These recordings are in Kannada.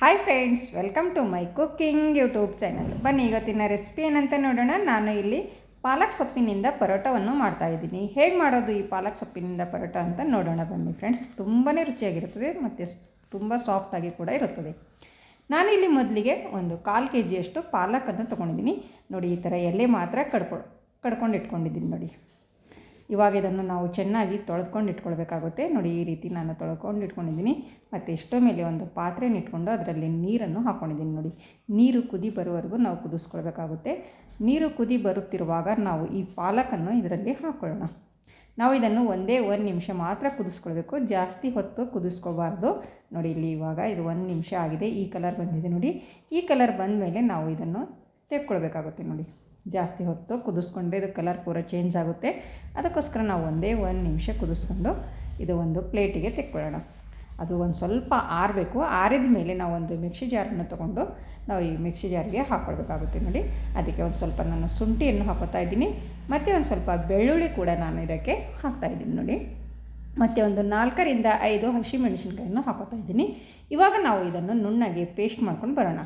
Hi friends welcome to my cooking YouTube channel ಬನ್ನಿ, ಇವತ್ತಿನ ರೆಸಿಪಿ ಏನಂತ ನೋಡೋಣ. ನಾನು ಇಲ್ಲಿ ಪಾಲಕ್ ಸೊಪ್ಪಿನಿಂದ ಪರೋಟವನ್ನು ಮಾಡ್ತಾ ಇದ್ದೀನಿ. ಹೇಗೆ ಮಾಡೋದು ಈ ಪಾಲಕ್ ಸೊಪ್ಪಿನಿಂದ ಪರೋಟ ಅಂತ ನೋಡೋಣ ಬನ್ನಿ ಫ್ರೆಂಡ್ಸ್ ತುಂಬಾ ರುಚಿಯಾಗಿರುತ್ತದೆ ಮತ್ತು ತುಂಬ ಸಾಫ್ಟಾಗಿ ಕೂಡ ಇರುತ್ತದೆ. ಇಲ್ಲಿ ಮೊದಲಿಗೆ ಒಂದು ಕಾಲು ಕೆ ಜಿಯಷ್ಟು ಪಾಲಕನ್ನು ತೊಗೊಂಡಿದ್ದೀನಿ. ನೋಡಿ, ಈ ಥರ ಎಲೆ ಮಾತ್ರ ಕಡ್ಕೊ ಕಡ್ಕೊಂಡು ಇಟ್ಕೊಂಡಿದ್ದೀನಿ ನೋಡಿ. ಇವಾಗ ಇದನ್ನು ನಾವು ಚೆನ್ನಾಗಿ ತೊಳೆದ್ಕೊಂಡು ಇಟ್ಕೊಳ್ಬೇಕಾಗುತ್ತೆ. ನೋಡಿ, ಈ ರೀತಿ ನಾನು ತೊಳ್ಕೊಂಡು ಇಟ್ಕೊಂಡಿದ್ದೀನಿ. ಮತ್ತು ಎಷ್ಟೋ ಮೇಲೆ ಒಂದು ಪಾತ್ರೆನ ಇಟ್ಕೊಂಡು ಅದರಲ್ಲಿ ನೀರನ್ನು ಹಾಕ್ಕೊಂಡಿದ್ದೀನಿ ನೋಡಿ, ನೀರು ಕುದಿ ಬರುವವರೆಗೂ ನಾವು ಕುದಿಸ್ಕೊಳ್ಬೇಕಾಗುತ್ತೆ. ನೀರು ಕುದಿ ಬರುತ್ತಿರುವಾಗ ನಾವು ಈ ಪಾಲಕನ್ನು ಇದರಲ್ಲಿ ಹಾಕ್ಕೊಳ್ಳೋಣ ನಾವು ಇದನ್ನು ಒಂದೇ ಒಂದು ನಿಮಿಷ ಮಾತ್ರ ಕುದಿಸ್ಕೊಳ್ಬೇಕು. ಜಾಸ್ತಿ ಹೊತ್ತು ಕುದಿಸ್ಕೋಬಾರ್ದು ನೋಡಿ, ಇಲ್ಲಿ ಇವಾಗ ಇದು ಒಂದು ನಿಮಿಷ ಆಗಿದೆ. ಈ ಕಲರ್ ಬಂದಿದೆ ನೋಡಿ. ಈ ಕಲರ್ ಬಂದ ಮೇಲೆ ನಾವು ಇದನ್ನು ತೆಕ್ಕೊಳ್ಬೇಕಾಗುತ್ತೆ ನೋಡಿ. ಜಾಸ್ತಿ ಹೊತ್ತು ಕುದಿಸ್ಕೊಂಡ್ರೆ ಇದು ಕಲರ್ ಪೂರ ಚೇಂಜ್ ಆಗುತ್ತೆ. ಅದಕ್ಕೋಸ್ಕರ ನಾವು ಒಂದೇ ಒಂದು ನಿಮಿಷ ಕುದಿಸ್ಕೊಂಡು ಇದು ಒಂದು ಪ್ಲೇಟಿಗೆ ತೆಕ್ಕೊಳ್ಳೋಣ. ಅದು ಒಂದು ಸ್ವಲ್ಪ ಆರಬೇಕು. ಆರಿದ ಮೇಲೆ ನಾವು ಒಂದು ಮಿಕ್ಸಿ ಜಾರನ್ನು ತೊಗೊಂಡು ನಾವು ಈ ಮಿಕ್ಸಿ ಜಾರಿಗೆ ಹಾಕ್ಕೊಳ್ಬೇಕಾಗುತ್ತೆ ನೋಡಿ. ಅದಕ್ಕೆ ಒಂದು ಸ್ವಲ್ಪ ನಾನು ಶುಂಠಿಯನ್ನು ಹಾಕೋತಾ ಇದ್ದೀನಿ. ಮತ್ತು ಒಂದು ಸ್ವಲ್ಪ ಬೆಳ್ಳುಳ್ಳಿ ಕೂಡ ನಾನು ಇದಕ್ಕೆ ಹಾಕ್ತಾ ಇದ್ದೀನಿ ನೋಡಿ. ಮತ್ತು ಒಂದು ನಾಲ್ಕರಿಂದ ಐದು ಹಸಿಮೆಣಸಿನ್ಕಾಯನ್ನು ಹಾಕೋತಾ ಇದ್ದೀನಿ. ಇವಾಗ ನಾವು ಇದನ್ನು ನುಣ್ಣಗೆ ಪೇಸ್ಟ್ ಮಾಡ್ಕೊಂಡು ಬರೋಣ.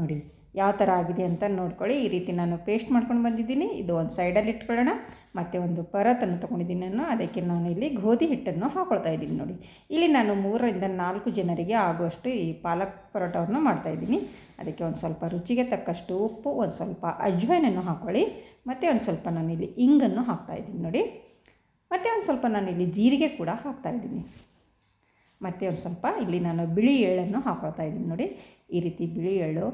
ನೋಡಿ ಯಾವ ಥರ ಆಗಿದೆ ಅಂತ ನೋಡ್ಕೊಳ್ಳಿ. ಈ ರೀತಿ ನಾನು ಪೇಸ್ಟ್ ಮಾಡ್ಕೊಂಡು ಬಂದಿದ್ದೀನಿ. ಇದು ಒಂದು ಸೈಡಲ್ಲಿ ಇಟ್ಕೊಳ್ಳೋಣ. ಮತ್ತು ಒಂದು ಪರತನ್ನು ತೊಗೊಂಡಿದ್ದೀನಿ ನಾನು. ಅದಕ್ಕೆ ನಾನು ಇಲ್ಲಿ ಗೋಧಿ ಹಿಟ್ಟನ್ನು ಹಾಕೊಳ್ತಾ ಇದ್ದೀನಿ ನೋಡಿ. ಇಲ್ಲಿ ನಾನು ಮೂರರಿಂದ ನಾಲ್ಕು ಜನರಿಗೆ ಆಗುವಷ್ಟು ಈ ಪಾಲಕ್ ಪರೋಟವನ್ನು ಮಾಡ್ತಾಯಿದ್ದೀನಿ ಅದಕ್ಕೆ ಒಂದು ಸ್ವಲ್ಪ ರುಚಿಗೆ ತಕ್ಕಷ್ಟು ಉಪ್ಪು, ಒಂದು ಸ್ವಲ್ಪ ಅಜ್ವೈನನ್ನು ಹಾಕ್ಕೊಳ್ಳಿ ಮತ್ತು ಒಂದು ಸ್ವಲ್ಪ ನಾನು ಇಲ್ಲಿ ಇಂಗನ್ನು ಹಾಕ್ತಾಯಿದ್ದೀನಿ ನೋಡಿ. ಮತ್ತು ಒಂದು ಸ್ವಲ್ಪ ನಾನು ಇಲ್ಲಿ ಜೀರಿಗೆ ಕೂಡ ಹಾಕ್ತಾಯಿದ್ದೀನಿ ಮತ್ತು ಒಂದು ಸ್ವಲ್ಪ ಇಲ್ಲಿ ನಾನು ಬಿಳಿ ಎಳ್ಳನ್ನು ಹಾಕೊಳ್ತಾ ಇದ್ದೀನಿ ನೋಡಿ. ಈ ರೀತಿ ಬಿಳಿ ಎಳ್ಳು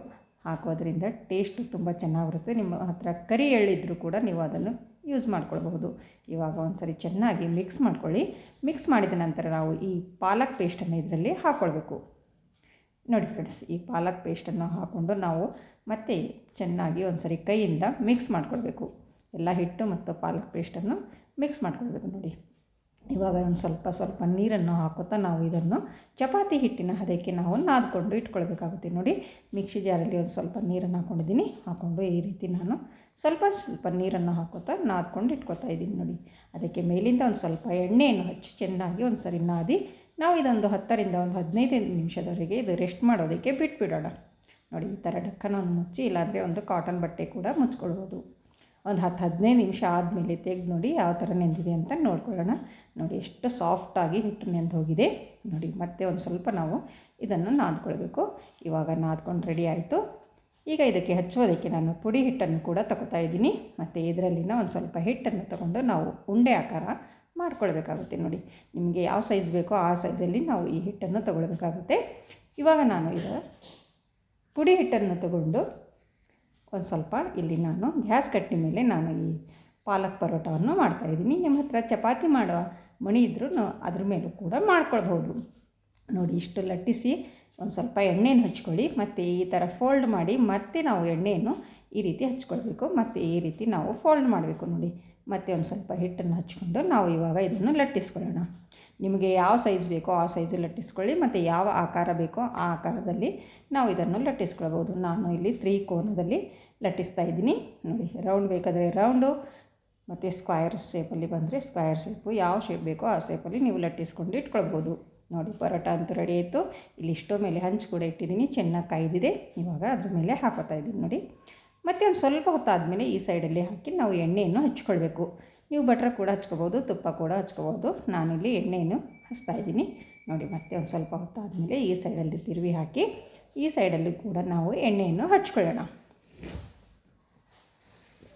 ಹಾಕೋದ್ರಿಂದ ಟೇಸ್ಟು ತುಂಬ ಚೆನ್ನಾಗಿರುತ್ತೆ. ನಿಮ್ಮ ಹತ್ರ ಕರಿ ಎಳ್ಳಿದ್ರೂ ಕೂಡ ನೀವು ಅದನ್ನು ಯೂಸ್ ಮಾಡ್ಕೊಳ್ಬಹುದು. ಇವಾಗ ಒಂದು ಸರಿ ಚೆನ್ನಾಗಿ ಮಿಕ್ಸ್ ಮಾಡ್ಕೊಳ್ಳಿ. ಮಿಕ್ಸ್ ಮಾಡಿದ ನಂತರ ನಾವು ಈ ಪಾಲಕ್ ಪೇಸ್ಟನ್ನು ಇದರಲ್ಲಿ ಹಾಕ್ಕೊಳ್ಬೇಕು. ನೋಡಿ ಫ್ರೆಂಡ್ಸ್, ಈ ಪಾಲಕ್ ಪೇಸ್ಟನ್ನು ಹಾಕ್ಕೊಂಡು ನಾವು ಮತ್ತೆ ಚೆನ್ನಾಗಿ ಒಂದು ಸರಿ ಕೈಯಿಂದ ಮಿಕ್ಸ್ ಮಾಡ್ಕೊಳ್ಬೇಕು. ಎಲ್ಲ ಹಿಟ್ಟು ಮತ್ತು ಪಾಲಕ್ ಪೇಸ್ಟನ್ನು ಮಿಕ್ಸ್ ಮಾಡ್ಕೊಳ್ಬೇಕು ನೋಡಿ. ಇವಾಗ ಒಂದು ಸ್ವಲ್ಪ ಸ್ವಲ್ಪ ನೀರನ್ನು ಹಾಕುತ್ತಾ ನಾವು ಇದನ್ನು ಚಪಾತಿ ಹಿಟ್ಟಿನ ಹದಕ್ಕೆ ನಾವು ನಾದ್ಕೊಂಡು ಇಟ್ಕೊಳ್ಬೇಕಾಗುತ್ತೆ. ನೋಡಿ, ಮಿಕ್ಸಿ ಜಾರಲ್ಲಿ ಒಂದು ಸ್ವಲ್ಪ ನೀರನ್ನು ಹಾಕ್ಕೊಂಡಿದ್ದೀನಿ ಹಾಕ್ಕೊಂಡು ಈ ರೀತಿ ನಾನು ಸ್ವಲ್ಪ ಸ್ವಲ್ಪ ನೀರನ್ನು ಹಾಕುತ್ತಾ ನಾದ್ಕೊಂಡು ಇಟ್ಕೊತಾ ಇದ್ದೀನಿ. ನೋಡಿ, ಅದಕ್ಕೆ ಮೇಲಿಂದ ಒಂದು ಸ್ವಲ್ಪ ಎಣ್ಣೆಯನ್ನು ಹಚ್ಚಿ ಚೆನ್ನಾಗಿ ಒಂದು ಸರಿ ನಾದಿ, ನಾವು ಇದೊಂದು ಹತ್ತರಿಂದ ಒಂದು ಹದಿನೈದು ನಿಮಿಷದವರೆಗೆ ಇದು ರೆಸ್ಟ್ ಮಾಡೋದಕ್ಕೆ ಬಿಟ್ಬಿಡೋಣ. ನೋಡಿ, ಈ ಥರ ಡಕ್ಕನ ಮುಚ್ಚಿ ಇಲ್ಲಾಂದರೆ ಒಂದು ಕಾಟನ್ ಬಟ್ಟೆ ಕೂಡ ಮುಚ್ಕೊಳ್ಬೋದು. ಒಂದು ಹತ್ತು ಹದಿನೈದು ನಿಮಿಷ ಆದಮೇಲೆ ತೆಗೆದು ನೋಡಿ ಯಾವ ಥರ ನೆಂದಿದೆ ಅಂತ ನೋಡ್ಕೊಳ್ಳೋಣ. ನೋಡಿ ಎಷ್ಟು ಸಾಫ್ಟಾಗಿ ಹಿಟ್ಟು ನೆಂದು ಹೋಗಿದೆ. ನೋಡಿ ಮತ್ತೆ ಒಂದು ಸ್ವಲ್ಪ ನಾವು ಇದನ್ನು ನಾದ್ಕೊಳ್ಬೇಕು. ಇವಾಗ ನಾದ್ಕೊಂಡು ರೆಡಿ ಆಯಿತು. ಈಗ ಇದಕ್ಕೆ ಹಚ್ಚೋದಕ್ಕೆ ನಾನು ಪುಡಿ ಹಿಟ್ಟನ್ನು ಕೂಡ ತಗೋತಾ ಇದ್ದೀನಿ. ಮತ್ತು ಇದರಲ್ಲಿನ ಒಂದು ಸ್ವಲ್ಪ ಹಿಟ್ಟನ್ನು ತಗೊಂಡು ನಾವು ಉಂಡೆ ಆಕಾರ ಮಾಡ್ಕೊಳ್ಬೇಕಾಗುತ್ತೆ. ನೋಡಿ ನಿಮಗೆ ಯಾವ ಸೈಜ್ ಬೇಕೋ ಆ ಸೈಜಲ್ಲಿ ನಾವು ಈ ಹಿಟ್ಟನ್ನು ತಗೊಳ್ಬೇಕಾಗುತ್ತೆ. ಇವಾಗ ನಾನು ಇದು ಪುಡಿ ಹಿಟ್ಟನ್ನು ತಗೊಂಡು ಒಂದು ಸ್ವಲ್ಪ ಇಲ್ಲಿ ನಾನು ಗ್ಯಾಸ್ ಕಟ್ಟಿ ಮೇಲೆ ನಾನು ಈ ಪಾಲಕ್ ಪರೋಟವನ್ನು ಮಾಡ್ತಾಯಿದ್ದೀನಿ ನಿಮ್ಮ ಹತ್ರ ಚಪಾತಿ ಮಾಡುವ ಮಣಿ ಇದ್ರೂ ಅದ್ರ ಮೇಲೂ ಕೂಡ ಮಾಡ್ಕೊಳ್ಬೋದು ನೋಡಿ ಇಷ್ಟು ಲಟ್ಟಿಸಿ ಒಂದು ಸ್ವಲ್ಪ ಎಣ್ಣೆಯನ್ನು ಹಚ್ಕೊಳ್ಳಿ, ಮತ್ತು ಈ ಥರ ಫೋಲ್ಡ್ ಮಾಡಿ ಮತ್ತೆ ನಾವು ಎಣ್ಣೆಯನ್ನು ಈ ರೀತಿ ಹಚ್ಕೊಳ್ಬೇಕು, ಮತ್ತು ಈ ರೀತಿ ನಾವು ಫೋಲ್ಡ್ ಮಾಡಬೇಕು. ನೋಡಿ ಮತ್ತು ಒಂದು ಸ್ವಲ್ಪ ಹಿಟ್ಟನ್ನು ಹಚ್ಕೊಂಡು ನಾವು ಇವಾಗ ಇದನ್ನು ಲಟ್ಟಿಸ್ಕೊಳ್ಳೋಣ. ನಿಮಗೆ ಯಾವ ಸೈಜ್ ಬೇಕೋ ಆ ಸೈಜ್ ಲಟ್ಟಿಸ್ಕೊಳ್ಳಿ, ಮತ್ತು ಯಾವ ಆಕಾರ ಬೇಕೋ ಆ ಆಕಾರದಲ್ಲಿ ನಾವು ಇದನ್ನು ಲಟ್ಟಿಸ್ಕೊಳ್ಬೋದು ನಾನು ಇಲ್ಲಿ ತ್ರೀ ಕೋನದಲ್ಲಿ ಲಟ್ಟಿಸ್ತಾ ಇದ್ದೀನಿ. ನೋಡಿ ರೌಂಡ್ ಬೇಕಾದರೆ ರೌಂಡು ಮತ್ತು ಸ್ಕ್ವಯರ್ ಶೇಪಲ್ಲಿ ಬಂದರೆ ಸ್ಕ್ವಯರ್ ಶೇಪು ಯಾವ ಶೇಪ್ ಬೇಕೋ ಆ ಶೇಪಲ್ಲಿ ನೀವು ಲಟ್ಟಿಸ್ಕೊಂಡು ಇಟ್ಕೊಳ್ಬೋದು ನೋಡಿ, ಪರೋಟ ಅಂತೂ ರೆಡಿ ಆಯಿತು. ಇಲ್ಲಿ ಇಷ್ಟೋ ಮೇಲೆ ಹಂಚು ಕೂಡ ಇಟ್ಟಿದ್ದೀನಿ. ಚೆನ್ನಾಗಿ ಕಾಯ್ದಿದೆ. ಇವಾಗ ಅದ್ರ ಮೇಲೆ ಹಾಕೋತಾ ಇದ್ದೀನಿ. ನೋಡಿ ಮತ್ತು ಒಂದು ಸ್ವಲ್ಪ ಹೊತ್ತಾದಮೇಲೆ ಈ ಸೈಡಲ್ಲಿ ಹಾಕಿ ನಾವು ಎಣ್ಣೆಯನ್ನು ಹಚ್ಕೊಳ್ಬೇಕು. ನೀವು ಬಟ್ರ್ ಕೂಡ ಹಚ್ಕೋಬೋದು, ತುಪ್ಪ ಕೂಡ ಹಚ್ಕೋಬೋದು. ನಾನಿಲ್ಲಿ ಎಣ್ಣೆಯನ್ನು ಹಚ್ತಾ ಇದ್ದೀನಿ. ನೋಡಿ, ಮತ್ತೆ ಒಂದು ಸ್ವಲ್ಪ ಹೊತ್ತಾದಮೇಲೆ ಈ ಸೈಡಲ್ಲಿ ತಿರುವಿ ಹಾಕಿ, ಈ ಸೈಡಲ್ಲಿ ಕೂಡ ನಾವು ಎಣ್ಣೆಯನ್ನು ಹಚ್ಕೊಳ್ಳೋಣ.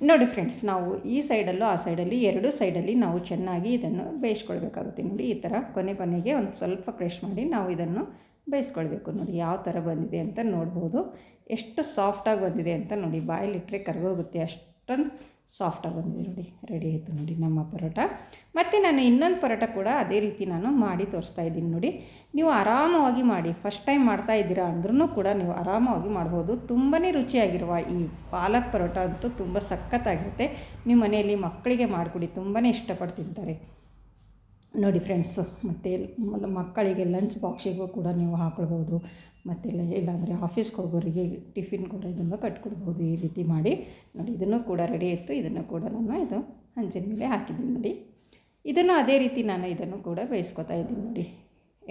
ನೋಡಿ ಫ್ರೆಂಡ್ಸ್ ನಾವು ಈ ಸೈಡಲ್ಲೂ ಆ ಸೈಡಲ್ಲಿ ಎರಡು ಸೈಡಲ್ಲಿ ನಾವು ಚೆನ್ನಾಗಿ ಇದನ್ನು ಬೇಯಿಸ್ಕೊಳ್ಬೇಕಾಗುತ್ತೆ. ನೋಡಿ, ಈ ಥರ ಕೊನೆ ಕೊನೆಗೆ ಒಂದು ಸ್ವಲ್ಪ ಪ್ರೆಶ್ ಮಾಡಿ ನಾವು ಇದನ್ನು ಬೇಯಿಸ್ಕೊಳ್ಬೇಕು ನೋಡಿ, ಯಾವ ಥರ ಬಂದಿದೆ ಅಂತ ನೋಡ್ಬೋದು. ಎಷ್ಟು ಸಾಫ್ಟಾಗಿ ಬಂದಿದೆ ಅಂತ ನೋಡಿ ಬಾಯಲ್ಲಿಟ್ಟರೆ ಕರಗೋಗುತ್ತೆ ಅಷ್ಟೊಂದು ಸಾಫ್ಟಾಗಿ ಬಂದಿದೆ ನೋಡಿ. ರೆಡಿ ಆಯಿತು ನೋಡಿ ನಮ್ಮ ಪರೋಟ. ಮತ್ತು ನಾನು ಇನ್ನೊಂದು ಪರೋಟ ಕೂಡ ಅದೇ ರೀತಿ ನಾನು ಮಾಡಿ ತೋರಿಸ್ತಾ ಇದ್ದೀನಿ ನೋಡಿ. ನೀವು ಆರಾಮವಾಗಿ ಮಾಡಿ ಫಸ್ಟ್ ಟೈಮ್ ಮಾಡ್ತಾ ಇದ್ದೀರಾ ಅಂದ್ರೂ ಕೂಡ ನೀವು ಆರಾಮವಾಗಿ ಮಾಡ್ಬೋದು. ತುಂಬಾ ರುಚಿಯಾಗಿರುವ ಈ ಪಾಲಕ್ ಪರೋಟ ಅಂತೂ ತುಂಬ ಸಖತ್ತಾಗಿರುತ್ತೆ. ನಿಮ್ಮ ಮನೆಯಲ್ಲಿ ಮಕ್ಕಳಿಗೆ ಮಾಡಿಕೊಡಿ ತುಂಬಾ ಇಷ್ಟಪಟ್ಟು ತಿಂತಾರೆ. ನೋಡಿ ಫ್ರೆಂಡ್ಸು ಮತ್ತು ಮಕ್ಕಳಿಗೆ ಲಂಚ್ ಬಾಕ್ಸಿಗೂ ಕೂಡ ನೀವು ಹಾಕ್ಕೊಳ್ಬೋದು ಮತ್ತು ಇಲ್ಲ, ಇಲ್ಲಾಂದರೆ ಆಫೀಸ್ಗೆ ಹೋಗೋರಿಗೆ ಟಿಫಿನ್ ಕೂಡ ಇದನ್ನು ಕಟ್ಕೊಡ್ಬೋದು ಈ ರೀತಿ ಮಾಡಿ. ನೋಡಿ, ಇದನ್ನು ಕೂಡ ರೆಡಿ ಇತ್ತು. ಇದನ್ನು ಕೂಡ ನಾನು ಇದು ಹಂಚಿನ ಮೇಲೆ ಹಾಕಿದ್ದೀನಿ ನೋಡಿ. ಇದನ್ನು ಅದೇ ರೀತಿ ನಾನು ಇದನ್ನು ಕೂಡ ಬೇಯಿಸ್ಕೊತಾ ಇದ್ದೀನಿ ನೋಡಿ.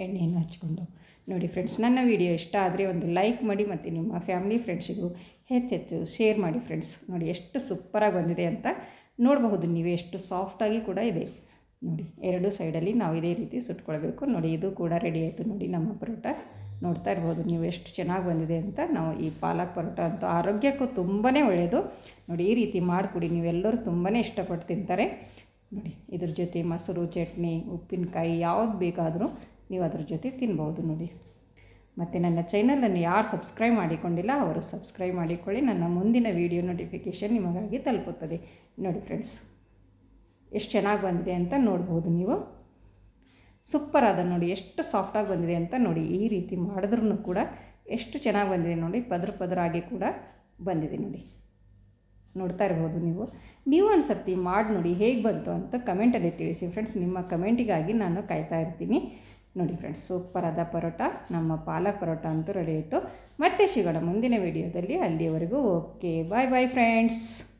ಎಣ್ಣೆಯನ್ನು ಹಚ್ಕೊಂಡು. ನೋಡಿ ಫ್ರೆಂಡ್ಸ್ ನನ್ನ ವಿಡಿಯೋ ಇಷ್ಟ ಆದರೆ ಒಂದು ಲೈಕ್ ಮಾಡಿ ಮತ್ತು ನಿಮ್ಮ ಫ್ಯಾಮಿಲಿ ಫ್ರೆಂಡ್ಸಿಗೂ ಹೆಚ್ಚೆಚ್ಚು ಶೇರ್ ಮಾಡಿ ಫ್ರೆಂಡ್ಸ್ ನೋಡಿ, ಎಷ್ಟು ಸೂಪರಾಗಿ ಬಂದಿದೆ ಅಂತ ನೋಡಬಹುದು. ನೀವು ಎಷ್ಟು ಸಾಫ್ಟಾಗಿ ಕೂಡ ಇದೆ. ನೋಡಿ, ಎರಡು ಸೈಡಲ್ಲಿ ನಾವು ಇದೇ ರೀತಿ ಸುಟ್ಕೊಳ್ಬೇಕು. ನೋಡಿ, ಇದು ಕೂಡ ರೆಡಿ ಆಯಿತು ನೋಡಿ, ನಮ್ಮ ಪರೋಟ. ನೋಡ್ತಾ ಇರ್ಬೋದು, ನೀವು ಎಷ್ಟು ಚೆನ್ನಾಗಿ ಬಂದಿದೆ ಅಂತ. ನಾವು ಈ ಪಾಲಕ್ ಪರೋಟ ಅಂತೂ ಆರೋಗ್ಯಕ್ಕೂ ತುಂಬಾ ಒಳ್ಳೆಯದು ನೋಡಿ, ಈ ರೀತಿ ಮಾಡಿಕೊಡಿ. ನೀವೆಲ್ಲರೂ ತುಂಬಾ ಇಷ್ಟಪಟ್ಟು ತಿಂತಾರೆ. ನೋಡಿ, ಇದ್ರ ಜೊತೆ ಮೊಸರು, ಚಟ್ನಿ, ಉಪ್ಪಿನಕಾಯಿ ಯಾವ್ದು ಬೇಕಾದರೂ ನೀವು ಅದ್ರ ಜೊತೆ ತಿನ್ಬೋದು ನೋಡಿ. ಮತ್ತು ನನ್ನ ಚಾನಲನ್ನು ಯಾರು ಸಬ್ಸ್ಕ್ರೈಬ್ ಮಾಡಿಕೊಂಡಿಲ್ಲ, ಅವರು ಸಬ್ಸ್ಕ್ರೈಬ್ ಮಾಡಿಕೊಳ್ಳಿ. ನನ್ನ ಮುಂದಿನ ವೀಡಿಯೋ ನೋಟಿಫಿಕೇಷನ್ ನಿಮಗಾಗಿ ತಲುಪುತ್ತದೆ. ನೋಡಿ ಫ್ರೆಂಡ್ಸ್ ಎಷ್ಟು ಚೆನ್ನಾಗಿ ಬಂದಿದೆ ಅಂತ ನೋಡ್ಬೋದು ನೀವು. ಸೂಪರ್ ಅದ ನೋಡಿ, ಎಷ್ಟು ಸಾಫ್ಟಾಗಿ ಬಂದಿದೆ ಅಂತ ನೋಡಿ, ಈ ರೀತಿ ಮಾಡಿದ್ರೂ ಕೂಡ ಎಷ್ಟು ಚೆನ್ನಾಗಿ ಬಂದಿದೆ ನೋಡಿ, ಪದ್ರ ಪದರಾಗಿ ಕೂಡ ಬಂದಿದೆ ನೋಡಿ. ನೋಡ್ತಾ ಇರ್ಬೋದು ನೀವು. ನೀವು ಒಂದು ಮಾಡಿ ನೋಡಿ, ಹೇಗೆ ಬಂತು ಅಂತ ಕಮೆಂಟಲ್ಲಿ ತಿಳಿಸಿ ಫ್ರೆಂಡ್ಸ್ ನಿಮ್ಮ ಕಮೆಂಟಿಗಾಗಿ ನಾನು ಕಾಯ್ತಾ ಇರ್ತೀನಿ. ನೋಡಿ ಫ್ರೆಂಡ್ಸ್ ಸೂಪರ್ ಪರೋಟ, ನಮ್ಮ ಪಾಲಕ್ ಪರೋಟ ಅಂತೂ ರೆಡಿ ಆಯಿತು. ಮತ್ತೆ ಸಿಗೋಣ ಮುಂದಿನ ವಿಡಿಯೋದಲ್ಲಿ ಅಲ್ಲಿಯವರೆಗೂ ಓಕೆ ಬಾಯ್ ಬಾಯ್ ಫ್ರೆಂಡ್ಸ್